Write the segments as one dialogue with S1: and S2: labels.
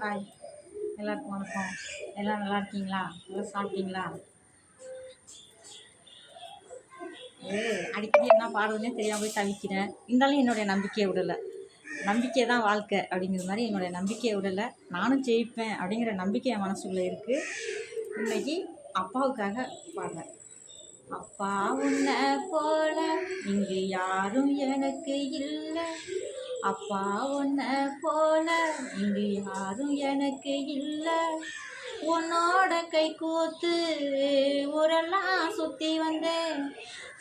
S1: Hi எல்லாருக்கும் வணக்கம். எல்லாம் நல்லா இருக்கீங்களா? நல்லா சாப்பிட்டீங்களா? ஏ அடிக்கடி என்ன பாடுறதுனே தெரியாமல் போய் தவிக்கிறேன். இருந்தாலும் என்னுடைய நம்பிக்கையை விடலை. நம்பிக்கை தான் வாழ்க்கை அப்படிங்கிற மாதிரி என்னுடைய நம்பிக்கையை விடலை. நானும் ஜெயிப்பேன் அப்படிங்கிற நம்பிக்கை என் மனசுக்குள்ளே இருக்குது இன்னைக்கு அப்பாவுக்காக பாடுறேன். அப்பா உன்னை போல இங்கு யாரும் எனக்கு இல்லை. அப்பா உன்னை போல இங்கு யாரும் எனக்கு இல்லை. உன்னோட கை கூத்து ஊரெல்லாம் சுற்றி வந்தேன்.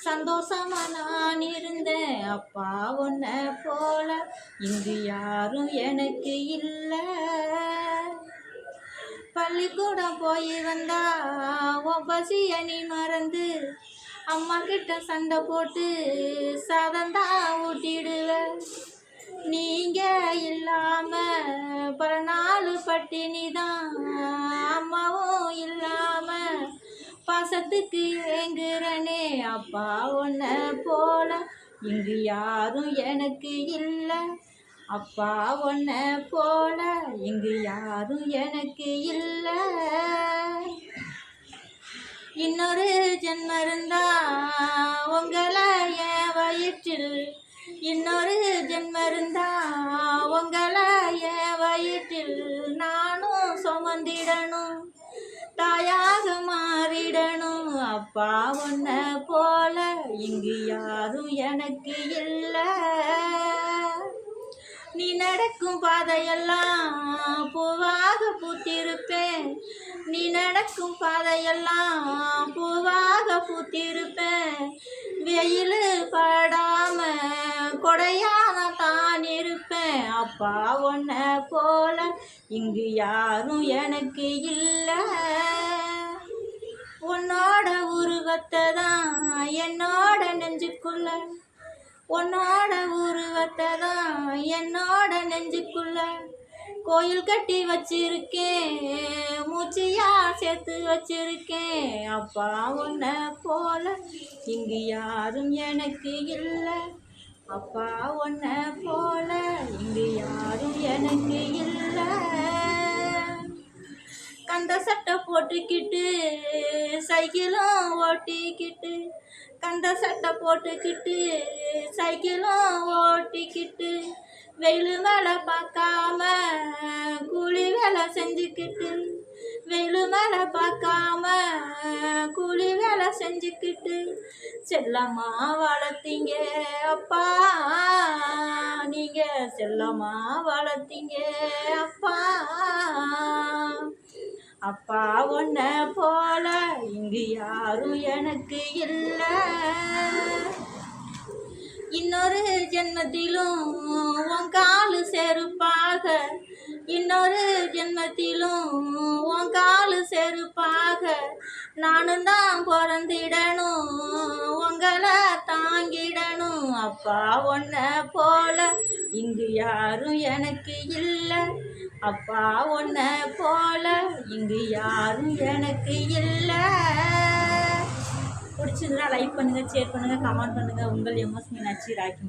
S1: சந்தோஷமா நான் இருந்தேன். அப்பா உன்னை போல இங்கு யாரும் எனக்கு இல்லை. பள்ளிக்கூடம் போய் வந்தா உன் பசிய நீ மறந்து அம்மா கிட்ட சண்டை போட்டு சாதந்தா பட்டினிதான். பட்டினி தான் அம்மாவும் இல்லாம பாசத்துக்கு ஏங்குறனே. அப்பா உன்னை போல இங்கு யாரும் எனக்கு இல்லை. அப்பா உன்னை போல இங்கு யாரும் எனக்கு இல்லை. இன்னொரு ஜென்மம் இருந்தா உங்களை என் வயிற்றில். இன்னொரு ஜென்மம் இருந்தா உங்களை என் வயிற்றில். வந்திடணும். தாயாக மாறிடணும். அப்பா உன்னை போல இங்கு யாரும் எனக்கு இல்லை. நீ நடக்கும் பாதையெல்லாம் பூவாக பூத்திருப்பேன். நீ நடக்கும் பாதையெல்லாம் பூவாக பூத்திருப்பேன். வெயில் படாம கொடையா அப்பா ஒன்ன போல இங்கு யாரும் எனக்கு இல்லை. உன்னோட உருவத்தை தான் என்னோட நெஞ்சுக்குள்ள. உன்னோட உருவத்தை தான் என்னோட நெஞ்சுக்குள்ள. கோயில் கட்டி வச்சிருக்கேன் மூச்சியா சேர்த்து வச்சிருக்கேன். அப்பா உன்னை போல இங்கு யாரும் எனக்கு இல்லை. அப்பா உன்னை போல இல்லை. கந்த சட்டை போட்டுக்கிட்டு சைக்கிளும் ஓட்டிக்கிட்டு கந்த சட்டை போட்டுக்கிட்டு சைக்கிளும் ஓட்டிக்கிட்டு வெயில் மேலே பார்க்காம கூலி வேலை செஞ்சுக்கிட்டு வெயில் மேலே பார்க்காம கூலி வேலை செஞ்சுக்கிட்டு செல்லம்மா வளர்த்தீங்க அப்பா. நீங்கள் செல்லம்மா வளர்த்தீங்க அப்பா. அப்பா ஒன்ன போல இங்கு யாரும் எனக்கு இல்லை. இன்னொரு ஜென்மத்திலும் உன் காலு செருப்பாக இன்னொரு ஜென்மத்திலும் உன் காலு செருப்பாக நானும் தான் பிறந்திடணும் உங்களை தாங்கிடணும். அப்பா ஒன்ன போல இங்கு யாரும் எனக்கு இல்லை. அப்பா ஒன்ன போல இங்கு யாரும் எனக்கு இல்லை. பிடிச்சிருந்தா லைக் பண்ணுங்கள் ஷேர் பண்ணுங்கள் கமெண்ட் பண்ணுங்கள் உங்கள் எம்எஸ் மீனாட்சி ராக்கி